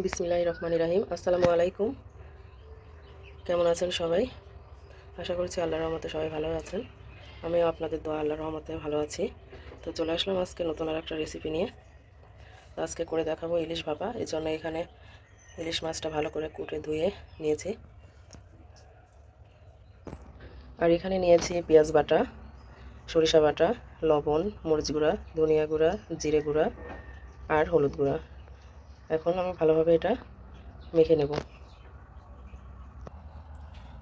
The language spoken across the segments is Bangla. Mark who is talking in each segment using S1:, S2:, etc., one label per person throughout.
S1: বিসমিল্লাহ রহমান রাহিম। আসসালামু আলাইকুম। কেমন আছেন সবাই? আশা করছি আল্লাহর রহমতে সবাই ভালো আছেন। আমিও আপনাদের দোয়া আল্লাহর রহমতে ভালো আছি। তো চলে আসলাম আজকে নতুন আর একটা রেসিপি নিয়ে। তো আজকে করে দেখাবো ইলিশ ভাপা। এই জন্য এখানে ইলিশ মাছটা ভালো করে কুটে ধুয়ে নিয়েছি। আর এখানে নিয়েছি পেঁয়াজ বাটা, সরিষা বাটা, লবণ, মরিচ গুঁড়া, ধনিয়া গুঁড়া, জিরে গুঁড়া আর হলুদ গুঁড়া। এখন আমি ভালোভাবে এটা মেখে নেব।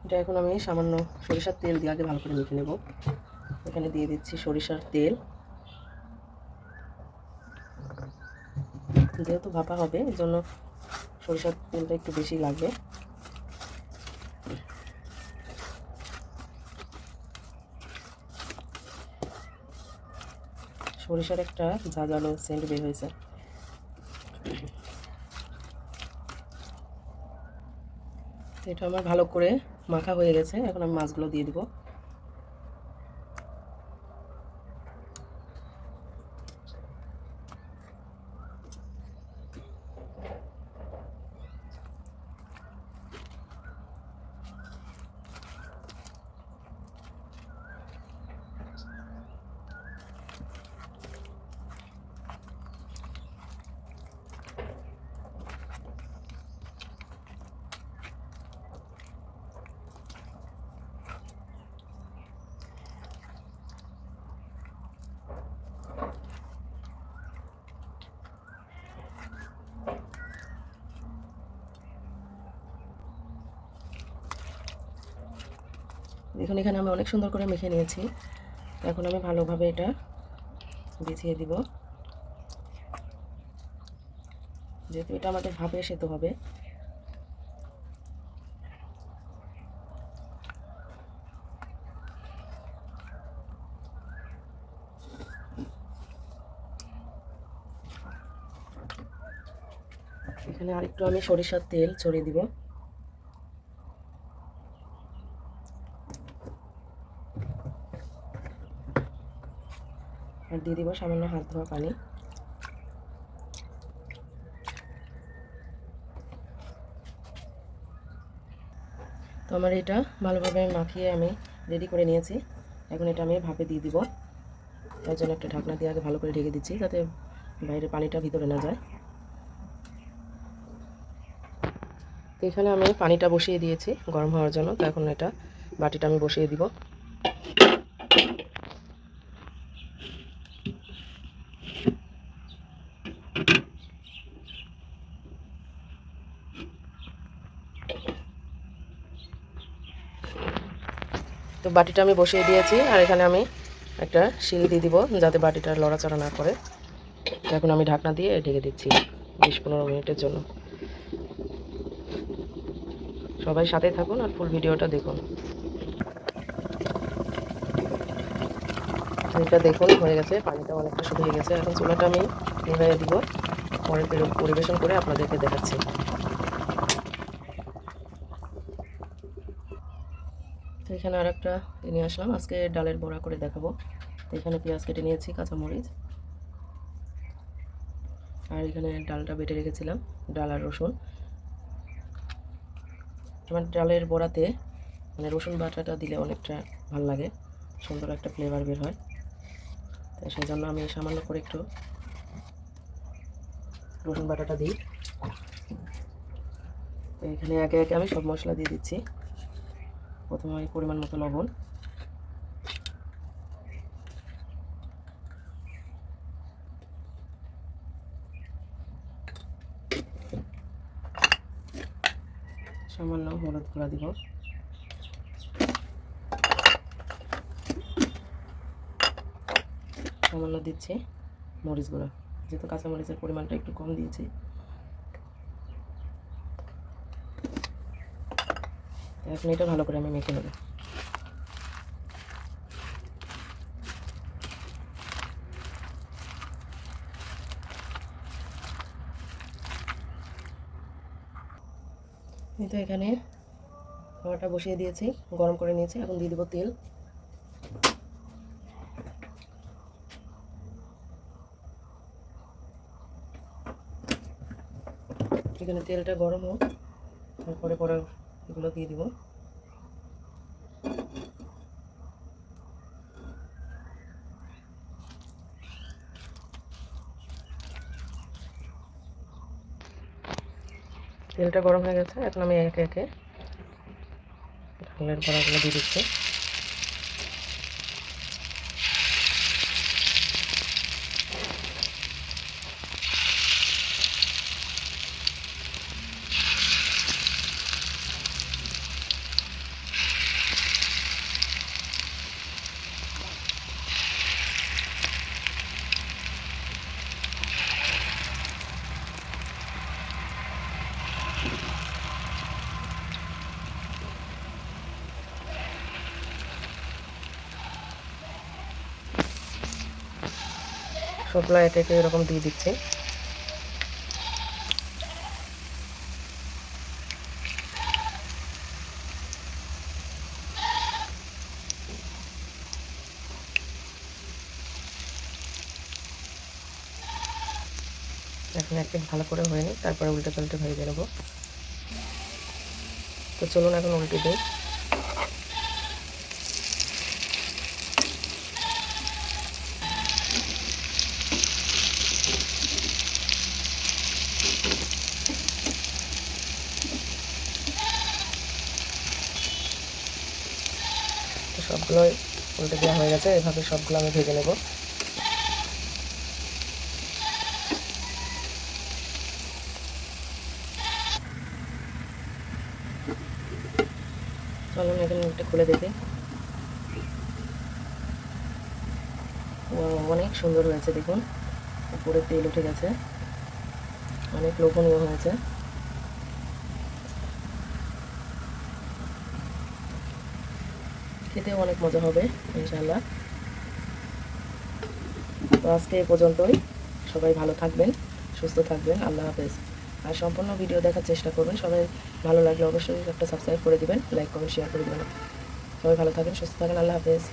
S1: এটা এখন আমি সামান্য সরিষার তেল দিয়ে আগে ভালো করে মেখে নেব। এখানে দিয়ে দিচ্ছি সরিষার তেল। যেহেতু ভাপা হবে, এর জন্য সরিষার তেলটা একটু বেশি লাগবে। সরিষার একটা ঝাঁঝালো সেন্ট বের হয়েছে। এটা আমার ভালো করে মাখা হয়ে গেছে। এখন আমি মাছগুলো দিয়ে দিব। দেখুন এখানে আমি অনেক সুন্দর করে মেখে নিয়েছি। এখন আমি ভালোভাবে এটা বিছিয়ে দিব। যেহেতু এটা আমাদের ভাবে সেতো হবে। এখানে আরেকটু আমি সরিষার তেল ছড়িয়ে দিব। আর দিয়ে দিব সামান্য হাত ধোয়া পানি। তো আমার এটা ভালোভাবে মাখিয়ে আমি রেডি করে নিয়েছি। এখন এটা আমি ভাপে দিয়ে দিব। তার জন্য একটা ঢাকনা দিয়ে আগে ভালো করে ঢেকে দিচ্ছি যাতে বাইরে পানিটা ভিতরে না যায়। এখানে আমি পানিটা বসিয়ে দিয়েছি গরম হওয়ার জন্য। তো এখন এটা বাটিটা আমি বসিয়ে দিব। তো বাটিটা আমি বসিয়ে দিয়েছি, আর এখানে আমি একটা শিল দিয়ে দিব যাতে বাটিটা লড়াচড়া না করে। এখন আমি ঢাকনা দিয়ে ঢেকে দিচ্ছি বিশ পনেরো মিনিটের জন্য। সবাই সাথে থাকুন আর ফুল ভিডিওটা দেখুন। এটা দেখুন, হয়ে গেছে পানিটা অনেকটা শুকিয়ে হয়ে গেছে। এখন চুলাটা আমি নিভাইয়ে দিব। পরে পরিবেশন করে আপনাদেরকে দেখাচ্ছি। এখানে আর একটা নিয়ে আসলাম। আজকে ডালের বড়া করে দেখাবো। তো এখানে পেঁয়াজ কেটে নিয়েছি, কাঁচামরিচ। আর এখানে ডালটা বেটে রেখেছিলাম, ডাল আর রসুন। আমার ডালের বড়াতে মানে রসুন বাটাটা দিলে অনেকটা ভালো লাগে, সুন্দর একটা ফ্লেভার বের হয়। তো সেই জন্য আমি সামান্য করে একটু রসুন বাটাটা দিই। এখানে একে একে আমি সব মশলা দিয়ে দিচ্ছি। প্রথমে পরিমাণ মতো লবণ। সামান্য হলুদ গুঁড়া দিব। সামান্য দিচ্ছি মরিচ গুঁড়া। যেহেতু কাঁচামরিচের পরিমাণটা একটু কম দিয়েছি এখন এটা ভালো করে আমি মেখে নেব। তো এখানে খাবারটা বসিয়ে দিয়েছি, গরম করে নিয়েছি, এখন দিয়ে দেবো তেল। এখানে তেলটা গরম হোক, তারপরে পরে এগুলো দিয়ে দিব। তেলটা গরম হয়ে গেছে, এখন আমি একে একে ঢালের বড়াগুলো দিয়ে দিচ্ছি। সবগুলো একে একে এরকম দিয়ে দিচ্ছি। এখন একটু ভালো করে হয়ে নিই তারপরে উল্টে পাল্টে ভেজে নেব তো চলুন এখন উল্টে দিই। সবগুলো উল্টে দেওয়া হয়ে গেছে, এভাবে সবগুলো আমি ভেজে নেব। চলুন একটা খুলে দেখি। অনেক সুন্দর হয়েছে, দেখুন। উপরে তেল উঠে গেছে। অনেক লোভনীয় হয়েছে। খেতেও অনেক মজা হবে ইনশাল্লাহ তো আজকে এ পর্যন্তই। সবাই ভালো থাকবেন, সুস্থ থাকবেন। আল্লাহ হাফেজ। আর সম্পূর্ণ ভিডিও দেখার চেষ্টা করবেন। সবাই ভালো লাগলে অবশ্যই একটা সাবস্ক্রাইব করে দিবেন লাইক কমেন্ট শেয়ার করে দেবেন। সবাই ভালো থাকবেন, সুস্থ থাকেন আল্লাহ হাফেজ।